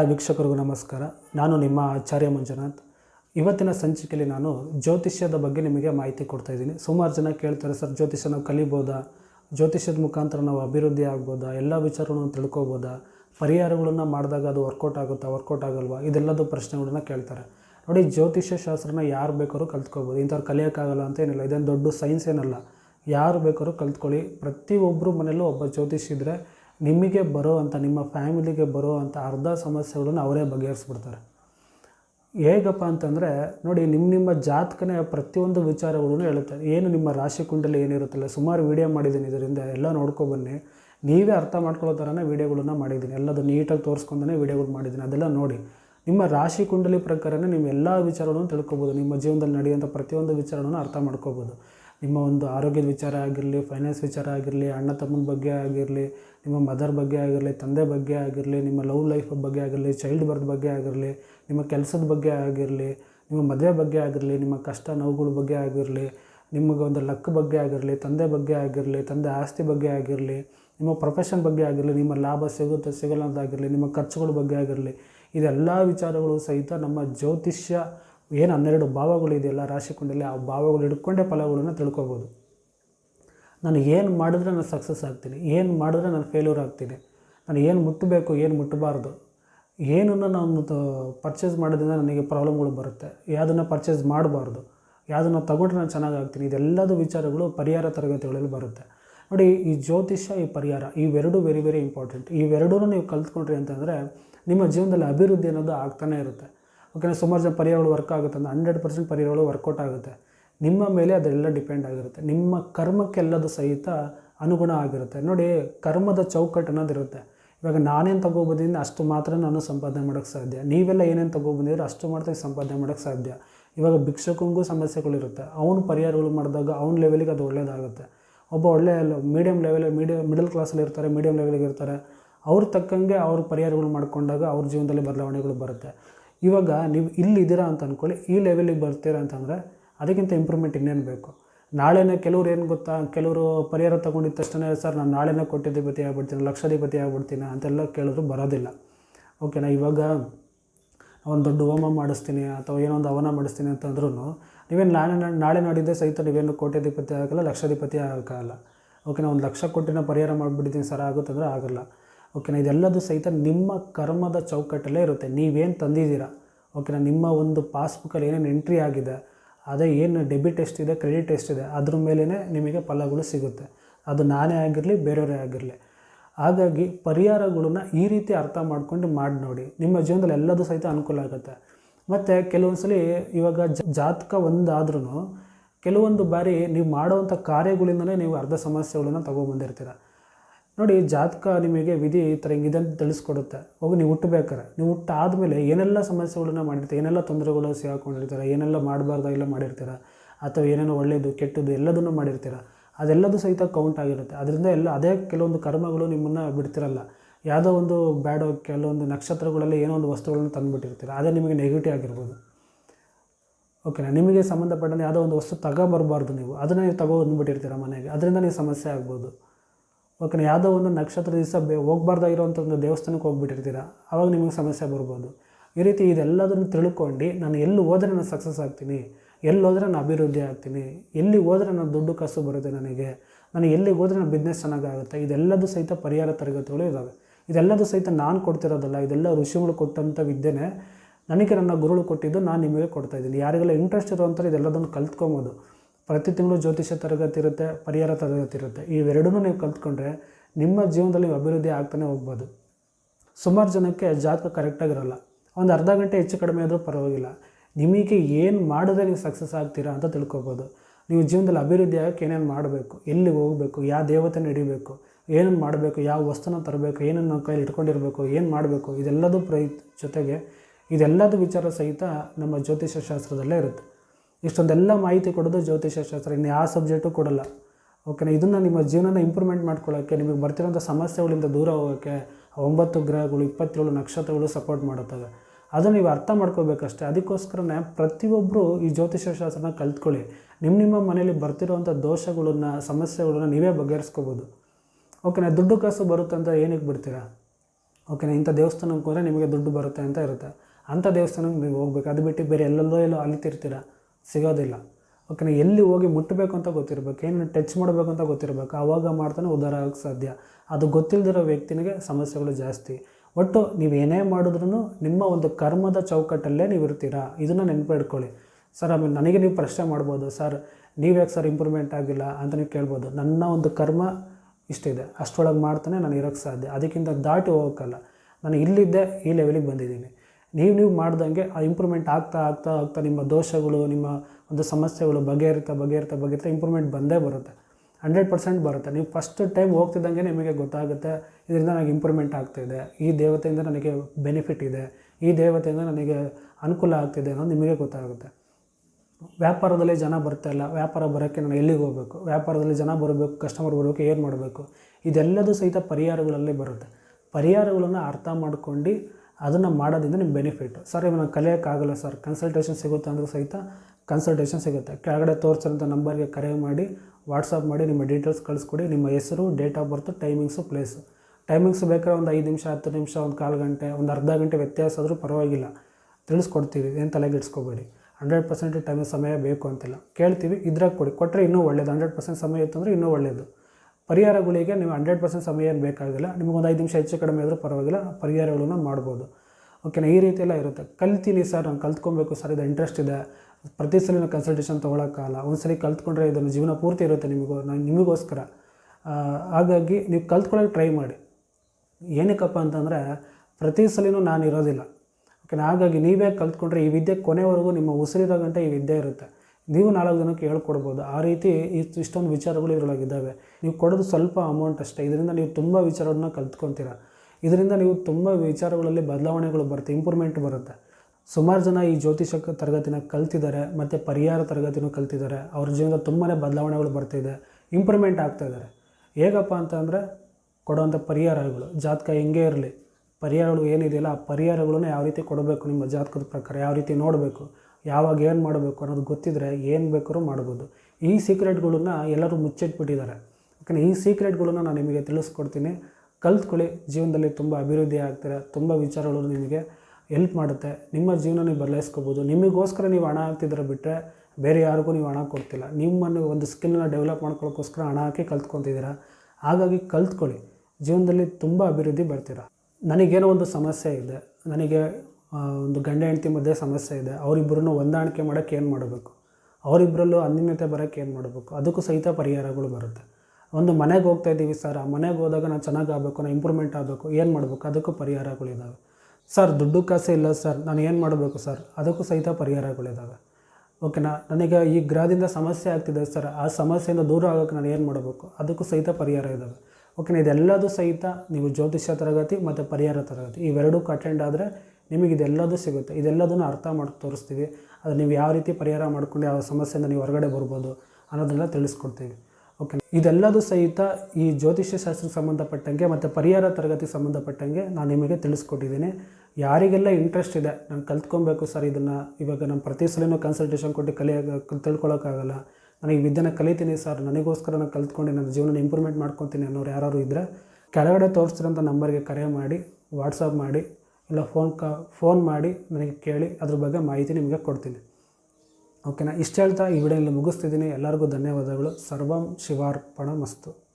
ಎಲ್ಲ ವೀಕ್ಷಕರಿಗೂ ನಮಸ್ಕಾರ. ನಾನು ನಿಮ್ಮ ಆಚಾರ್ಯ ಮಂಜುನಾಥ್. ಇವತ್ತಿನ ಸಂಚಿಕೆಯಲ್ಲಿ ನಾನು ಜ್ಯೋತಿಷ್ಯದ ಬಗ್ಗೆ ನಿಮಗೆ ಮಾಹಿತಿ ಕೊಡ್ತಾ ಇದ್ದೀನಿ. ಸುಮಾರು ಜನ ಕೇಳ್ತಾರೆ, ಸರ್, ಜ್ಯೋತಿಷ್ಯ ನಾವು ಕಲಿಬೋದಾ? ಜ್ಯೋತಿಷ್ಯದ ಮುಖಾಂತರ ನಾವು ಅಭಿವೃದ್ಧಿ ಆಗ್ಬೋದಾ? ಎಲ್ಲ ವಿಚಾರಗಳನ್ನು ತಿಳ್ಕೊಬೋದಾ? ಪರಿಹಾರಗಳನ್ನು ಮಾಡಿದಾಗ ಅದು ವರ್ಕೌಟ್ ಆಗುತ್ತಾ, ವರ್ಕೌಟ್ ಆಗಲ್ವಾ? ಇದೆಲ್ಲದೂ ಪ್ರಶ್ನೆಗಳನ್ನ ಕೇಳ್ತಾರೆ. ನೋಡಿ, ಜ್ಯೋತಿಷ್ಯ ಶಾಸ್ತ್ರನ ಯಾರು ಬೇಕಾದ್ರೂ ಕಲ್ತ್ಕೋಬೋದು. ಇಂಥವ್ರು ಕಲಿಯೋಕ್ಕಾಗಲ್ಲ ಅಂತ ಏನಿಲ್ಲ. ಇದೇನು ದೊಡ್ಡ ಸೈನ್ಸ್ ಏನಲ್ಲ. ಯಾರು ಬೇಕಾದ್ರೂ ಕಲ್ತ್ಕೊಳ್ಳಿ. ಪ್ರತಿಯೊಬ್ಬರು ಮನೆಯಲ್ಲೂ ಒಬ್ಬ ಜ್ಯೋತಿಷ್ಯ ಇದ್ದರೆ ನಿಮಗೆ ಬರೋ ಅಂಥ ನಿಮ್ಮ ಫ್ಯಾಮಿಲಿಗೆ ಬರೋ ಅಂಥ ಅರ್ಧ ಸಮಸ್ಯೆಗಳನ್ನು ಅವರೇ ಬಗೆಹರಿಸ್ಬಿಡ್ತಾರೆ. ಹೇಗಪ್ಪ ಅಂತಂದರೆ, ನೋಡಿ, ನಿಮ್ಮ ನಿಮ್ಮ ಜಾತಕನೇ ಪ್ರತಿಯೊಂದು ವಿಚಾರಗಳನ್ನು ಹೇಳುತ್ತೆ. ಏನು ನಿಮ್ಮ ರಾಶಿ ಕುಂಡಲಿ ಏನಿರುತ್ತಲ್ಲ, ಸುಮಾರು ವೀಡಿಯೋ ಮಾಡಿದ್ದೀನಿ ಇದರಿಂದ, ಎಲ್ಲ ನೋಡ್ಕೊಬನ್ನಿ ನೀವೇ ಅರ್ಥ ಮಾಡ್ಕೊಳ್ಳೋ ಥರನೇ ವೀಡಿಯೋಗಳನ್ನ ಮಾಡಿದ್ದೀನಿ. ಎಲ್ಲದು ನೀಟಾಗಿ ತೋರಿಸ್ಕೊಂಡೇ ವೀಡಿಯೋಗಳು ಮಾಡಿದ್ದೀನಿ. ಅದೆಲ್ಲ ನೋಡಿ, ನಿಮ್ಮ ರಾಶಿ ಕುಂಡಲಿ ಪ್ರಕಾರನೇ ನಿಮ್ಮ ಎಲ್ಲ ವಿಚಾರಗಳನ್ನು ತಿಳ್ಕೊಬೋದು. ನಿಮ್ಮ ಜೀವನದಲ್ಲಿ ನಡೆಯುವಂಥ ಪ್ರತಿಯೊಂದು ವಿಚಾರವನ್ನು ಅರ್ಥ ಮಾಡ್ಕೋಬೋದು. ನಿಮ್ಮ ಒಂದು ಆರೋಗ್ಯದ ವಿಚಾರ ಆಗಿರಲಿ ಫೈನಾನ್ಸ್ ವಿಚಾರ ಆಗಿರಲಿ ಅಣ್ಣ ತಮ್ಮನ ಬಗ್ಗೆ ಆಗಿರಲಿ ನಿಮ್ಮ ಮದರ್ ಬಗ್ಗೆ ಆಗಿರಲಿ ತಂದೆ ಬಗ್ಗೆ ಆಗಿರಲಿ ನಿಮ್ಮ ಲವ್ ಲೈಫ್ ಬಗ್ಗೆ ಆಗಿರಲಿ ಚೈಲ್ಡ್ ಬರ್ತ್ ಬಗ್ಗೆ ಆಗಿರಲಿ ನಿಮ್ಮ ಕೆಲಸದ ಬಗ್ಗೆ ಆಗಿರಲಿ ನಿಮ್ಮ ಮದುವೆ ಬಗ್ಗೆ ಆಗಿರಲಿ ನಿಮ್ಮ ಕಷ್ಟ ನೋವುಗಳ ಬಗ್ಗೆ ಆಗಿರಲಿ ನಿಮಗೆ ಒಂದು ಲಕ್ ಬಗ್ಗೆ ಆಗಿರಲಿ ತಂದೆ ಬಗ್ಗೆ ಆಗಿರಲಿ ತಂದೆ ಆಸ್ತಿ ಬಗ್ಗೆ ಆಗಿರಲಿ ನಿಮ್ಮ ಪ್ರೊಫೆಷನ್ ಬಗ್ಗೆ ಆಗಿರಲಿ ನಿಮ್ಮ ಲಾಭ ಸಿಗುತ್ತೆ ಸಿಗಲ್ಲ ಅಂತಾಗಿರಲಿ ನಿಮ್ಮ ಖರ್ಚುಗಳ ಬಗ್ಗೆ ಆಗಿರಲಿ ಇದೆಲ್ಲ ವಿಚಾರಗಳು ಸಹಿತ ನಮ್ಮ ಜ್ಯೋತಿಷ್ಯ ಏನು ಹನ್ನೆರಡು ಭಾವಗಳಿದೆಯಲ್ಲ ರಾಶಿ ಕುಂಡಲಿ, ಆ ಭಾವಗಳು ಹಿಡ್ಕೊಂಡೇ ಫಲಗಳನ್ನು ತಿಳ್ಕೊಬೋದು. ನಾನು ಏನು ಮಾಡಿದ್ರೆ ನಾನು ಸಕ್ಸಸ್ ಆಗ್ತೀನಿ, ಏನು ಮಾಡಿದ್ರೆ ನಾನು ಫೇಲ್ಯೂರ್ ಆಗ್ತೀನಿ, ನಾನು ಏನು ಮುಟ್ಟಬೇಕು, ಏನು ಮುಟ್ಟಬಾರ್ದು, ಏನನ್ನು ನಾನು ಪರ್ಚೇಸ್ ಮಾಡೋದ್ರಿಂದ ನನಗೆ ಪ್ರಾಬ್ಲಮ್ಗಳು ಬರುತ್ತೆ. ಯಾವುದನ್ನು ಪರ್ಚೇಸ್ ಮಾಡಬಾರ್ದು, ಯಾವುದನ್ನು ತಗೊಂಡ್ರೆ ನಾನು ಚೆನ್ನಾಗಿ ಆಗ್ತೀನಿ, ಇದೆಲ್ಲದು ವಿಚಾರಗಳು ಪರಿಹಾರ ತರಗತಿಗಳಲ್ಲಿ ಬರುತ್ತೆ. ನೋಡಿ, ಈ ಜ್ಯೋತಿಷ್ಯ, ಈ ಪರಿಹಾರ, ಇವೆರಡೂ ವೆರಿ ವೆರಿ ಇಂಪಾರ್ಟೆಂಟ್ ಇವೆರಡೂ ನೀವು ಕಲ್ತ್ಕೊಂಡ್ರಿ ಅಂತಂದರೆ ನಿಮ್ಮ ಜೀವನದಲ್ಲಿ ಅಭಿವೃದ್ಧಿ ಅನ್ನೋದು ಆಗ್ತಾನೇ ಇರುತ್ತೆ. ಓಕೆನಾ ಸುಮಾರು ಜನ ಪರಿಹಾರಗಳು ವರ್ಕ್ ಆಗುತ್ತೆ ಅಂದರೆ ಹಂಡ್ರೆಡ್ ಪರ್ಸೆಂಟ್ ಪರಿಹಾರಗಳು ವರ್ಕೌಟ್ ಆಗುತ್ತೆ. ನಿಮ್ಮ ಮೇಲೆ ಅದೆಲ್ಲ ಡಿಪೆಂಡ್ ಆಗಿರುತ್ತೆ. ನಿಮ್ಮ ಕರ್ಮಕ್ಕೆಲ್ಲದು ಸಹಿತ ಅನುಗುಣ ಆಗಿರುತ್ತೆ. ನೋಡಿ, ಕರ್ಮದ ಚೌಕಟ್ಟು ಅನ್ನೋದಿರುತ್ತೆ ಇವಾಗ ನಾನೇನು ತೊಗೊಬೋದಿಂದ ಅಷ್ಟು ಮಾತ್ರ ನಾನು ಸಂಪಾದನೆ ಮಾಡೋಕ್ಕೆ ಸಾಧ್ಯ. ನೀವೆಲ್ಲ ಏನೇನು ತೊಗೊಬಂದಿದ್ರೆ ಅಷ್ಟು ಮಾತ್ರ ಸಂಪಾದನೆ ಮಾಡೋಕ್ಕೆ ಸಾಧ್ಯ. ಇವಾಗ ಭಿಕ್ಷಕಂಗೂ ಸಮಸ್ಯೆಗಳಿರುತ್ತೆ. ಅವ್ನು ಪರಿಹಾರಗಳು ಮಾಡಿದಾಗ ಅವ್ನ ಲೆವೆಲಿಗೆ ಅದು ಒಳ್ಳೆಯದಾಗುತ್ತೆ ಒಬ್ಬ ಒಳ್ಳೆಯ ಮೀಡಿಯಂ ಲೆವೆಲ್ ಮೀಡಿಯಮ್ ಮಿಡಲ್ ಕ್ಲಾಸಲ್ಲಿ ಇರ್ತಾರೆ ಮೀಡಿಯಂ ಲೆವೆಲಿಗೆ ಇರ್ತಾರೆ. ಅವ್ರ ತಕ್ಕಂಗೆ ಅವ್ರ ಪರಿಹಾರಗಳು ಮಾಡಿಕೊಂಡಾಗ ಅವ್ರ ಜೀವನದಲ್ಲಿ ಬದಲಾವಣೆಗಳು ಬರುತ್ತೆ. ಇವಾಗ ನೀವು ಇಲ್ಲಿದ್ದೀರಾ ಅಂತ ಅಂದ್ಕೊಳ್ಳಿ ಈ ಲೆವೆಲಿಗೆ ಬರ್ತೀರಾ ಅಂತಂದರೆ ಅದಕ್ಕಿಂತ ಇಂಪ್ರೂವ್ಮೆಂಟ್ ಇನ್ನೇನು ಬೇಕು? ನಾಳೆನೇ ಕೆಲವ್ರು ಏನು ಗೊತ್ತಾ? ಕೆಲವರು ಪರಿಹಾರ ತೊಗೊಂಡಿದ್ದ ತಕ್ಷಣ ಸರ್, ನಾನು ನಾಳೆನೇ ಕೋಟ್ಯಾಧಿಪತಿ ಆಗ್ಬಿಡ್ತೀನಿ, ಲಕ್ಷಾಧಿಪತಿ ಆಗ್ಬಿಡ್ತೀನಿ ಅಂತೆಲ್ಲ ಕೇಳಿದ್ರು ಬರೋದಿಲ್ಲ. ಓಕೆನಾ ಇವಾಗ ಒಂದು ದೊಡ್ಡ ಹೋಮ ಮಾಡಿಸ್ತೀನಿ ಅಥವಾ ಏನೋ ಒಂದು ಹವನ ಮಾಡಿಸ್ತೀನಿ ಅಂತಂದ್ರೂ ನೀವೇನು ನಾಳೆ ನಾಳೆ ನಾಡಿದ್ದೆ ಸಹಿತ ನೀವೇನು ಕೋಟ್ಯಾಧಿಪತಿ ಆಗೋಲ್ಲ, ಲಕ್ಷಾಧಿಪತಿ ಆಗೋಕ್ಕಾಗಲ್ಲ ಓಕೆನಾ ಒಂದು ಲಕ್ಷ ಕೋಟಿನ ಪರಿಹಾರ ಮಾಡಿಬಿಡ್ತೀನಿ ಸರ್, ಆಗುತ್ತಂದ್ರೆ ಆಗಲ್ಲ. ಓಕೆನಾ? ಇದೆಲ್ಲದೂ ಸಹಿತ ನಿಮ್ಮ ಕರ್ಮದ ಚೌಕಟ್ಟಲ್ಲೇ ಇರುತ್ತೆ. ನೀವೇನು ತಂದಿದ್ದೀರಾ? ಓಕೆನಾ? ನಿಮ್ಮ ಒಂದು ಪಾಸ್ಬುಕ್ಕಲ್ಲಿ ಏನೇನು ಎಂಟ್ರಿ ಆಗಿದೆ, ಅದೇ ಏನು ಡೆಬಿಟ್ ಎಷ್ಟಿದೆ ಕ್ರೆಡಿಟ್ ಎಷ್ಟಿದೆ ಅದ್ರ ಮೇಲೇ ನಿಮಗೆ ಫಲಗಳು ಸಿಗುತ್ತೆ. ಅದು ನಾನೇ ಆಗಿರಲಿ, ಬೇರೆಯವರೇ ಆಗಿರಲಿ. ಹಾಗಾಗಿ ಪರಿಹಾರಗಳನ್ನ ಈ ರೀತಿ ಅರ್ಥ ಮಾಡ್ಕೊಂಡು ಮಾಡಿ ನೋಡಿ. ನಿಮ್ಮ ಜೀವನದಲ್ಲಿ ಎಲ್ಲದೂ ಸಹಿತ ಅನುಕೂಲ ಆಗುತ್ತೆ. ಮತ್ತು ಕೆಲವೊಂದು ಸಲ ಇವಾಗ ಜಾತಕ ಒಂದಾದ್ರೂ ಕೆಲವೊಂದು ಬಾರಿ ನೀವು ಮಾಡುವಂಥ ಕಾರ್ಯಗಳಿಂದಲೇ ನೀವು ಅರ್ಧ ಸಮಸ್ಯೆಗಳನ್ನ ತೊಗೊಬಂದಿರ್ತೀರ ನೋಡಿ ಜಾತಕ ನಿಮಗೆ ವಿಧಿ ಈ ಥರ ಅಂತ ತಿಳಿಸ್ಕೊಡುತ್ತೆ. ಹೋಗಿ, ನೀವು ಹುಟ್ಟಬೇಕಾರೆ ನೀವು ಹುಟ್ಟಾದಮೇಲೆ ಏನೆಲ್ಲ ಸಮಸ್ಯೆಗಳನ್ನ ಮಾಡಿರ್ತೀರ, ಏನೆಲ್ಲ ತೊಂದರೆಗಳು ಸಿಗಾಕೊಂಡಿರ್ತೀರ, ಏನೆಲ್ಲ ಮಾಡಬಾರ್ದಾಗೆಲ್ಲ ಮಾಡಿರ್ತೀರ, ಅಥವಾ ಏನೇನೋ ಒಳ್ಳೆಯದು ಕೆಟ್ಟದ್ದು ಎಲ್ಲದನ್ನು ಮಾಡಿರ್ತೀರ, ಅದೆಲ್ಲದೂ ಸಹಿತ ಕೌಂಟ್ ಆಗಿರುತ್ತೆ. ಅದರಿಂದ ಎಲ್ಲ, ಅದೇ ಕೆಲವೊಂದು ಕರ್ಮಗಳು ನಿಮ್ಮನ್ನು ಬಿಡ್ತಿರಲ್ಲ. ಯಾವುದೋ ಒಂದು ಬ್ಯಾಡೋ ಕೆಲವೊಂದು ನಕ್ಷತ್ರಗಳಲ್ಲಿ ಏನೋ ಒಂದು ವಸ್ತುಗಳನ್ನು ತಂದುಬಿಟ್ಟಿರ್ತೀರ. ಅದೇ ನಿಮಗೆ ನೆಗೆಟಿವ್ ಆಗಿರ್ಬೋದು. ಓಕೆನಾ ನಿಮಗೆ ಸಂಬಂಧಪಟ್ಟಂತೆ ಯಾವುದೋ ಒಂದು ವಸ್ತು ತಗೊಬರ್ಬಾರ್ದು ನೀವು. ಅದನ್ನು ನೀವು ತಗೊಬಂದ್ಬಿಟ್ಟಿರ್ತೀರ ಮನೆಗೆ. ಅದರಿಂದ ನೀವು ಸಮಸ್ಯೆ ಆಗ್ಬೋದು. ಓಕೆನಾ ಯಾವುದೋ ಒಂದು ನಕ್ಷತ್ರ ದಿವಸ ಬೇ ಹೋಗ್ಬಾರ್ದಾಗಿರೋಂಥ ಒಂದು ದೇವಸ್ಥಾನಕ್ಕೆ ಹೋಗ್ಬಿಟ್ಟಿರ್ತೀರ? ಆವಾಗ ನಿಮಗೆ ಸಮಸ್ಯೆ ಬರ್ಬೋದು. ಈ ರೀತಿ ಇದೆಲ್ಲದನ್ನು ತಿಳ್ಕೊಂಡು ನಾನು ಎಲ್ಲಿ ಹೋದರೆ ನಾನು ಸಕ್ಸಸ್ ಆಗ್ತೀನಿ, ಎಲ್ಲಿ ಹೋದರೆ ನಾನು ಅಭಿವೃದ್ಧಿ ಆಗ್ತೀನಿ, ಎಲ್ಲಿ ಹೋದರೆ ನಾನು ದುಡ್ಡು ಕಾಸು ಬರುತ್ತೆ ನನಗೆ, ನಾನು ಎಲ್ಲಿಗೆ ಹೋದರೆ ನಾನು ಬಿಸ್ನೆಸ್ ಚೆನ್ನಾಗಾಗುತ್ತೆ, ಇದೆಲ್ಲದೂ ಸಹಿತ ಪರಿಹಾರ ತರಗತಿಗಳು ಇದ್ದಾವೆ. ಇದೆಲ್ಲದೂ ಸಹಿತ ನಾನು ಕೊಡ್ತಿರೋದಲ್ಲ, ಇದೆಲ್ಲ ಋಷಿಗಳು ಕೊಟ್ಟಂಥ ವಿದ್ಯೆನೇ ನನಗೆ ನನ್ನ ಗುರುಗಳು ಕೊಟ್ಟಿದ್ದು ನಾನು ನಿಮಗೆ ಕೊಡ್ತಾಯಿದ್ದೀನಿ ಯಾರಿಗೆಲ್ಲ ಇಂಟ್ರೆಸ್ಟ್ ಇರುವಂಥವ್ರು ಇದೆಲ್ಲದನ್ನು ಕಲ್ತ್ಕೊಬೋದು. ಪ್ರತಿ ತಿಂಗಳು ಜ್ಯೋತಿಷ್ಯ ತರಗತಿ ಇರುತ್ತೆ, ಪರಿಹಾರ ತರಗತಿ ಇರುತ್ತೆ. ಇವೆರಡೂ ನೀವು ಕಲ್ತ್ಕೊಂಡ್ರೆ ನಿಮ್ಮ ಜೀವನದಲ್ಲಿ ಅಭಿವೃದ್ಧಿ ಆಗ್ತಾನೆ ಹೋಗ್ಬೋದು. ಸುಮಾರು ಜನಕ್ಕೆ ಜಾತಕ ಕರೆಕ್ಟಾಗಿರೋಲ್ಲ ಒಂದು ಅರ್ಧ ಗಂಟೆ ಹೆಚ್ಚು ಕಡಿಮೆ ಆದರೂ ಪರವಾಗಿಲ್ಲ. ನಿಮಗೆ ಏನು ಮಾಡಿದ್ರೆ ನೀವು ಸಕ್ಸಸ್ ಆಗ್ತೀರಾ ಅಂತ ತಿಳ್ಕೊಬೋದು. ನೀವು ಜೀವನದಲ್ಲಿ ಅಭಿವೃದ್ಧಿ ಆಗಕ್ಕೆ ಏನೇನು ಮಾಡಬೇಕು, ಎಲ್ಲಿಗೆ ಹೋಗಬೇಕು, ಯಾವ ದೇವತೆ ನಡಿಬೇಕು ಏನೇನು ಮಾಡಬೇಕು, ಯಾವ ವಸ್ತುನ ತರಬೇಕು, ಏನೇನು ನಾವು ಕೈಲಿ ಇಟ್ಕೊಂಡಿರಬೇಕು, ಏನು ಮಾಡಬೇಕು, ಇದೆಲ್ಲದೂ ಪ್ರೈ ಜೊತೆಗೆ ಇದೆಲ್ಲದೂ ವಿಚಾರ ಸಹಿತ ನಮ್ಮ ಜ್ಯೋತಿಷ್ಯ ಶಾಸ್ತ್ರದಲ್ಲೇ ಇರುತ್ತೆ. ಇಷ್ಟೊಂದೆಲ್ಲ ಮಾಹಿತಿ ಕೊಡೋದು ಜ್ಯೋತಿಷ್ಯ ಶಾಸ್ತ್ರ. ಇನ್ನು ಯಾವ ಸಬ್ಜೆಕ್ಟು ಕೊಡಲ್ಲ. ಓಕೆನಾ ಇದನ್ನು ನಿಮ್ಮ ಜೀವನನ ಇಂಪ್ರೂವ್ಮೆಂಟ್ ಮಾಡ್ಕೊಳ್ಳೋಕ್ಕೆ ನಿಮಗೆ ಬರ್ತಿರೋಂಥ ಸಮಸ್ಯೆಗಳಿಂದ ದೂರ ಹೋಗೋಕ್ಕೆ ಒಂಬತ್ತು ಗ್ರಹಗಳು, ಇಪ್ಪತ್ತೇಳು ನಕ್ಷತ್ರಗಳು ಸಪೋರ್ಟ್ ಮಾಡುತ್ತವೆ. ಅದನ್ನು ನೀವು ಅರ್ಥ ಮಾಡ್ಕೋಬೇಕಷ್ಟೇ. ಅದಕ್ಕೋಸ್ಕರನೇ ಪ್ರತಿಯೊಬ್ಬರು ಈ ಜ್ಯೋತಿಷ್ಯ ಶಾಸ್ತ್ರನ ಕಲ್ತ್ಕೊಳ್ಳಿ. ನಿಮ್ಮ ನಿಮ್ಮ ಮನೇಲಿ ಬರ್ತಿರೋವಂಥ ದೋಷಗಳನ್ನ, ಸಮಸ್ಯೆಗಳನ್ನ ನೀವೇ ಬಗೆಹರಿಸ್ಕೋಬೋದು. ಓಕೆನಾ ದುಡ್ಡು ಕಾಸು ಬರುತ್ತೆ ಅಂತ ಏನಕ್ಕೆ ಬಿಡ್ತೀರಾ? ಓಕೆನಾ ಇಂಥ ದೇವಸ್ಥಾನಕ್ಕೆ ಹೋದರೆ ನಿಮಗೆ ದುಡ್ಡು ಬರುತ್ತೆ ಅಂತ ಇರುತ್ತೆ. ಅಂಥ ದೇವಸ್ಥಾನಕ್ಕೆ ನೀವು ಹೋಗ್ಬೇಕು. ಅದು ಬಿಟ್ಟು ಬೇರೆ ಎಲ್ಲೆಲ್ಲೋ ಎಲ್ಲೋ ಅಲಿತಿರ್ತೀರ ಸಿಗೋದಿಲ್ಲ. ಓಕೆನಾ, ಎಲ್ಲಿ ಹೋಗಿ ಮುಟ್ಟಬೇಕು ಅಂತ ಗೊತ್ತಿರಬೇಕು, ಏನು ಟಚ್ ಮಾಡಬೇಕು ಅಂತ ಗೊತ್ತಿರಬೇಕು ಆವಾಗ ಮಾಡ್ತಾನೆ ಉದ್ಧಾರ ಆಗೋಕ್ಕೆ ಸಾಧ್ಯ. ಅದು ಗೊತ್ತಿಲ್ಲದಿರೋ ವ್ಯಕ್ತಿನಿಗೆ ಸಮಸ್ಯೆಗಳು ಜಾಸ್ತಿ. ಒಟ್ಟು ನೀವು ಏನೇ ಮಾಡಿದ್ರೂ ನಿಮ್ಮ ಒಂದು ಕರ್ಮದ ಚೌಕಟ್ಟಲ್ಲೇ ನೀವು ಇರ್ತೀರಾ? ಇದನ್ನು ನೆನಪಿಡ್ಕೊಳ್ಳಿ. ಸರ್, ಆಮೇಲೆ ನನಗೆ ನೀವು ಪ್ರಶ್ನೆ ಮಾಡ್ಬೋದು, ಸರ್, ನೀವು ಯಾಕೆ ಸರ್ ಇಂಪ್ರೂವ್ಮೆಂಟ್ ಆಗಿಲ್ಲ? ಅಂತ ನೀವು ಕೇಳ್ಬೋದು. ನನ್ನ ಒಂದು ಕರ್ಮ ಇಷ್ಟಿದೆ ಅಷ್ಟರೊಳಗೆ ಮಾಡ್ತಾನೆ ನಾನು ಇರೋಕ್ಕೆ ಸಾಧ್ಯ. ಅದಕ್ಕಿಂತ ದಾಟಿ ಹೋಗೋಕ್ಕಲ್ಲ. ನಾನು ಇಲ್ಲಿದ್ದೆ ಈ ಲೆವೆಲಿಗೆ ಬಂದಿದ್ದೀನಿ. ನೀವು ನೀವು ಮಾಡ್ದಂಗೆ ಆ ಇಂಪ್ರೂವ್ಮೆಂಟ್ ಆಗ್ತಾ ಆಗ್ತಾ ಆಗ್ತಾ ನಿಮ್ಮ ದೋಷಗಳು, ನಿಮ್ಮ ಒಂದು ಸಮಸ್ಯೆಗಳು ಬಗೆಹರಿತಾ ಬಗೆಹರಿತಾ ಬಗೆಹರಿತಾ ಇಂಪ್ರೂವ್ಮೆಂಟ್ ಬಂದೇ ಬರುತ್ತೆ. ಹಂಡ್ರೆಡ್ ಪರ್ಸೆಂಟ್ ಬರುತ್ತೆ. ನೀವು ಫಸ್ಟ್ ಟೈಮ್ ಹೋಗ್ತಿದ್ದಂಗೆ ನಿಮಗೆ ಗೊತ್ತಾಗುತ್ತೆ, ಇದರಿಂದ ನನಗೆ ಇಂಪ್ರೂವ್ಮೆಂಟ್ ಆಗ್ತಿದೆ ಈ ದೇವತೆಯಿಂದ ನನಗೆ ಬೆನಿಫಿಟ್ ಇದೆ. ಈ ದೇವತೆಯಿಂದ ನನಗೆ ಅನುಕೂಲ ಆಗ್ತಿದೆ ಅನ್ನೋದು ನಿಮಗೆ ಗೊತ್ತಾಗುತ್ತೆ. ವ್ಯಾಪಾರದಲ್ಲಿ ಜನ ಬರ್ತಾ ಇಲ್ಲ. ವ್ಯಾಪಾರ ಬರೋಕ್ಕೆ ನಾನು ಎಲ್ಲಿಗೆ ಹೋಗಬೇಕು? ವ್ಯಾಪಾರದಲ್ಲಿ ಜನ ಬರಬೇಕು ಕಸ್ಟಮರ್ ಬರಬೇಕು ಏನು ಮಾಡಬೇಕು? ಇದೆಲ್ಲದೂ ಸಹಿತ ಪರಿಹಾರಗಳಲ್ಲಿ ಬರುತ್ತೆ. ಪರಿಹಾರಗಳನ್ನು ಅರ್ಥ ಮಾಡ್ಕೊಂಡು ಅದನ್ನು ಮಾಡೋದ್ರಿಂದ ನಿಮ್ಮ ಬೆನಿಫಿಟ್ ಸರ್ ಇವಾಗ ಕಲಿಯೋಕ್ಕಾಗಲ್ಲ ಸರ್ ಕನ್ಸಲ್ಟೇಷನ್ ಸಿಗುತ್ತೆ ಅಂದರೂ ಸಹಿತ ಕನ್ಸಲ್ಟೇಷನ್ ಸಿಗುತ್ತೆ. ಕೆಳಗಡೆ ತೋರಿಸಿರೋಂಥ ನಂಬರ್ಗೆ ಕರೆ ಮಾಡಿ ವಾಟ್ಸಪ್ ಮಾಡಿ, ನಿಮ್ಮ ಡೀಟೇಲ್ಸ್ ಕಳಿಸ್ಕೊಡಿ. ನಿಮ್ಮ ಹೆಸರು date of birth timings place timings ಬೇಕಾದ್ರೆ ಒಂದು ಐದು ನಿಮಿಷ, ಹತ್ತು ನಿಮಿಷ, ಒಂದು ಕಾಲು ಗಂಟೆ, ಒಂದು ಅರ್ಧ ಗಂಟೆ ವ್ಯತ್ಯಾಸ ಆದರೂ ಪರವಾಗಿಲ್ಲ. ತಿಳಿಸ್ಕೊಡ್ತೀವಿ. ಏನು ತಲೆಗೆ ಇಡ್ಸ್ಕೊಬೇಡಿ. ಹಂಡ್ರೆಡ್ ಪರ್ಸೆಂಟ್ ಟೈಮ್ ಸಮಯ ಬೇಕು ಅಂತಿಲ್ಲ. ಕೇಳ್ತೀವಿ, ಇದ್ರಾಗ ಕೊಡಿ. ಕೊಟ್ಟರೆ ಇನ್ನೂ ಒಳ್ಳೇದು. ಹಂಡ್ರೆಡ್ ಪರ್ಸೆಂಟ್ ಸಮಯ ಇತ್ತು ಅಂದರೆ ಇನ್ನೂ ಒಳ್ಳೆಯದು ಪರಿಹಾರಗಳಿಗೆ ನೀವು ಹಂಡ್ರೆಡ್ ಪರ್ಸೆಂಟ್ ಸಮಯ ಏನು ಬೇಕಾಗಿಲ್ಲ, ನಿಮಗೊಂದು ಐದು ನಿಮಿಷ ಹೆಚ್ಚು ಕಡಿಮೆ ಆದರೂ ಪರವಾಗಿಲ್ಲ, ಪರಿಹಾರಗಳನ್ನು ಮಾಡ್ಬೋದು. ಓಕೆನಾ ಈ ರೀತಿ ಎಲ್ಲ ಇರುತ್ತೆ. ಕಲ್ತೀನಿ ಸರ್, ನಾನು ಕಲ್ತ್ಕೊಬೇಕು ಸರ್, ಇದು ಇಂಟ್ರೆಸ್ಟ್ ಇದೆ. ಪ್ರತಿ ಸಲ ನಾನು ಕನ್ಸಲ್ಟೇಷನ್ ತೊಗೊಳಕ್ಕಾಗಲ್ಲ. ಒಂದು ಸಲ ಕಲ್ತ್ಕೊಂಡ್ರೆ ಇದನ್ನು ಜೀವನ ಪೂರ್ತಿ ಇರುತ್ತೆ ನಿಮಗೂ, ನಾನು ನಿಮಗೋಸ್ಕರ. ಹಾಗಾಗಿ ನೀವು ಕಲ್ತ್ಕೊಳ್ಳೋಕೆ ಟ್ರೈ ಮಾಡಿ. ಏನಕ್ಕಪ್ಪ ಅಂತಂದರೆ, ಪ್ರತಿ ಸಲಿನೂ ನಾನು ಇರೋದಿಲ್ಲ ಓಕೆನಾ ಹಾಗಾಗಿ ನೀವೇ ಕಲ್ತ್ಕೊಂಡ್ರೆ ಈ ವಿದ್ಯೆ ಕೊನೆವರೆಗೂ ನಿಮ್ಮ ಉಸಿರಿರೋ ಗಂಟೆ ಈ ವಿದ್ಯೆ ಇರುತ್ತೆ. ನೀವು ನಾಲ್ಕು ಜನಕ್ಕೆ ಹೇಳ್ಕೊಡ್ಬೋದು. ಆ ರೀತಿ ಇಷ್ಟು ಇಷ್ಟೊಂದು ವಿಚಾರಗಳು ಇದರೊಳಗಿದ್ದಾವೆ. ನೀವು ಕೊಡೋದು ಸ್ವಲ್ಪ ಅಮೌಂಟ್ ಅಷ್ಟೇ. ಇದರಿಂದ ನೀವು ತುಂಬ ವಿಚಾರಗಳನ್ನ ಕಲ್ತ್ಕೊತೀರ. ಇದರಿಂದ ನೀವು ತುಂಬ ವಿಚಾರಗಳಲ್ಲಿ ಬದಲಾವಣೆಗಳು ಬರುತ್ತೆ ಇಂಪ್ರೂವ್ಮೆಂಟ್ ಬರುತ್ತೆ. ಸುಮಾರು ಜನ ಈ ಜ್ಯೋತಿಷ ತರಗತಿನ ಕಲ್ತಿದ್ದಾರೆ, ಮತ್ತು ಪರಿಹಾರ ತರಗತಿನೂ ಕಲ್ತಿದ್ದಾರೆ. ಅವ್ರ ಜೀವನದಲ್ಲಿ ತುಂಬಾ ಬದಲಾವಣೆಗಳು ಬರ್ತಿದೆ ಇಂಪ್ರೂವ್ಮೆಂಟ್ ಆಗ್ತಾ ಇದ್ದಾರೆ. ಹೇಗಪ್ಪ ಅಂತಂದರೆ ಕೊಡುವಂಥ ಪರಿಹಾರಗಳು. ಜಾತಕ ಹೆಂಗೆ ಇರಲಿ? ಪರಿಹಾರಗಳು ಏನಿದೆಯಲ್ಲ, ಆ ಪರಿಹಾರಗಳನ್ನು ಯಾವ ರೀತಿ ಕೊಡಬೇಕು ನಿಮ್ಮ ಜಾತಕದ ಪ್ರಕಾರ? ಯಾವ ರೀತಿ ನೋಡಬೇಕು? ಯಾವಾಗ ಏನು ಮಾಡಬೇಕು ಅನ್ನೋದು ಗೊತ್ತಿದ್ದರೆ ಏನು ಬೇಕಾದ್ರೂ ಮಾಡ್ಬೋದು. ಈ ಸೀಕ್ರೆಟ್ಗಳನ್ನು ಎಲ್ಲರೂ ಮುಚ್ಚಿಟ್ಬಿಟ್ಟಿದ್ದಾರೆ. ಯಾಕಂದರೆ ಈ ಸೀಕ್ರೆಟ್ಗಳನ್ನ ನಾನು ನಿಮಗೆ ತಿಳಿಸ್ಕೊಡ್ತೀನಿ. ಕಲ್ತ್ಕೊಳ್ಳಿ, ಜೀವನದಲ್ಲಿ ತುಂಬ ಅಭಿವೃದ್ಧಿ ಆಗ್ತಾರೆ, ತುಂಬ ವಿಚಾರಗಳು ನಿಮಗೆ ಹೆಲ್ಪ್ ಮಾಡುತ್ತೆ. ನಿಮ್ಮ ಜೀವನ ನೀವು ಬದಲಾಯಿಸ್ಕೋಬೋದು. ನಿಮಗೋಸ್ಕರ ನೀವು ಹಣ ಹಾಕ್ತಿದ್ರೆ ಬಿಟ್ಟರೆ ಬೇರೆ ಯಾರಿಗೂ ನೀವು ಹಣ ಕೊಡ್ತಿಲ್ಲ. ನಿಮ್ಮನ್ನು ಒಂದು ಸ್ಕಿಲ್ನ ಡೆವಲಪ್ ಮಾಡ್ಕೊಳ್ಳೋಕ್ಕೋಸ್ಕರ ಹಣ ಹಾಕಿ ಕಲ್ತ್ಕೊತಿದ್ದೀರಾ? ಹಾಗಾಗಿ ಕಲ್ತ್ಕೊಳ್ಳಿ. ಜೀವನದಲ್ಲಿ ತುಂಬ ಅಭಿವೃದ್ಧಿ ಬರ್ತೀರ? ನನಗೇನೋ ಒಂದು ಸಮಸ್ಯೆ ಇದೆ. ನನಗೆ ಒಂದು ಗಂಡ ಹೆಂಡತಿ ಮಧ್ಯೆ ಸಮಸ್ಯೆ ಇದೆ. ಅವರಿಬ್ಬರನ್ನು ಹೊಂದಾಣಿಕೆ ಮಾಡೋಕ್ಕೆ ಏನು ಮಾಡಬೇಕು? ಅವರಿಬ್ಬರಲ್ಲೂ ಅನ್ಯೂನ್ಯತೆ ಬರೋಕ್ಕೆ ಏನು ಮಾಡಬೇಕು? ಅದಕ್ಕೂ ಸಹಿತ ಪರಿಹಾರಗಳು ಬರುತ್ತೆ. ಒಂದು ಮನೆಗೆ ಹೋಗ್ತಾ ಇದ್ದೀವಿ ಸರ್. ಆ ಮನೆಗೆ ಹೋದಾಗ ನಾನು ಚೆನ್ನಾಗಿ ಆಗಬೇಕು, ನಾನು ಇಂಪ್ರೂವ್ಮೆಂಟ್ ಆಗಬೇಕು. ಏನು ಮಾಡಬೇಕು? ಅದಕ್ಕೂ ಪರಿಹಾರಗಳಿದ್ದಾವೆ ಸರ್, ದುಡ್ಡು ಕಾಸೆ ಇಲ್ಲ ಸರ್. ನಾನು ಏನು ಮಾಡಬೇಕು ಸರ್? ಅದಕ್ಕೂ ಸಹಿತ ಪರಿಹಾರಗಳಿದ್ದಾವೆ ಓಕೆನಾ? ನನಗೆ ಈ ಗ್ರಹದಿಂದ ಸಮಸ್ಯೆ ಆಗ್ತಿದೆ ಸರ್. ಆ ಸಮಸ್ಯೆಯಿಂದ ದೂರ ಆಗೋಕ್ಕೆ ನಾನು ಏನು ಮಾಡಬೇಕು? ಅದಕ್ಕೂ ಸಹಿತ ಪರಿಹಾರ ಇದ್ದಾವೆ ಓಕೆನಾ? ಇದೆಲ್ಲದೂ ಸಹಿತ ನೀವು ಜ್ಯೋತಿಷ್ಯ ತರಗತಿ ಮತ್ತು ಪರಿಹಾರ ತರಗತಿ. ಇವೆರಡೂ ಅಟೆಂಡ್ ಆದರೆ ನಿಮಗೆ ಇದೆಲ್ಲದೂ ಸಿಗುತ್ತೆ. ಇದೆಲ್ಲದನ್ನು ಅರ್ಥ ಮಾಡಿ ತೋರಿಸ್ತೀವಿ. ಅದು ನೀವು ಯಾವ ರೀತಿ ಪರಿಹಾರ ಮಾಡ್ಕೊಂಡು ಯಾವ ಸಮಸ್ಯೆಯಿಂದ ನೀವು ಹೊರಗಡೆ ಬರ್ಬೋದು ಅನ್ನೋದನ್ನೆಲ್ಲ ತಿಳಿಸ್ಕೊಡ್ತೀವಿ. ಓಕೆ. ಇದೆಲ್ಲದೂ ಸಹಿತ ಈ ಜ್ಯೋತಿಷ್ಯ ಶಾಸ್ತ್ರಕ್ಕೆ ಸಂಬಂಧಪಟ್ಟಂಗೆ ಮತ್ತು ಪರಿಹಾರ ತರಗತಿಗೆ ಸಂಬಂಧಪಟ್ಟಂಗೆ ನಾನು ನಿಮಗೆ ತಿಳಿಸ್ಕೊಟ್ಟಿದ್ದೀನಿ. ಯಾರಿಗೆಲ್ಲ ಇಂಟ್ರೆಸ್ಟ್ ಇದೆ, ನಾನು ಕಲ್ತ್ಕೊಬೇಕು ಸರ್ ಇದನ್ನು. ಇವಾಗ ನಾನು ಪ್ರತಿ ಸಲನೂ ಕನ್ಸಲ್ಟೇಷನ್ ಕೊಟ್ಟು ಕಲಿಯ ತಿಳ್ಕೊಳ್ಳೋಕ್ಕಾಗಲ್ಲ ನನಗೆ ವಿದ್ಯೆನ ಕಲಿತೀನಿ ಸರ್. ನನಗೋಸ್ಕರ ನಾನು ಕಲ್ತ್ಕೊಂಡು ನನ್ನ ಜೀವನ ಇಂಪ್ರೂವ್ಮೆಂಟ್ ಮಾಡ್ಕೊತೀನಿ ಅನ್ನೋರು ಯಾರು ಇದ್ದರೆ ಕೆಳಗಡೆ ತೋರಿಸ್ತಿರೋಂಥ ನಂಬರ್ಗೆ ಕರೆ ಮಾಡಿ ವಾಟ್ಸಪ್ ಮಾಡಿ ಇಲ್ಲ ಫೋನ್ ಕಾ ಫೋನ್ ಮಾಡಿ ನನಗೆ ಕೇಳಿ ಅದ್ರ ಬಗ್ಗೆ ಮಾಹಿತಿ ನಿಮಗೆ ಕೊಡ್ತೀನಿ. ಓಕೆನಾ ಇಷ್ಟು ಹೇಳ್ತಾ ಈ ವಿಡಿಯೋ ಮುಗಿಸ್ತಿದ್ದೀನಿ. ಎಲ್ಲರಿಗೂ ಧನ್ಯವಾದಗಳು. ಸರ್ವಂ ಶಿವಾರ್ಪಣ ಮಸ್ತು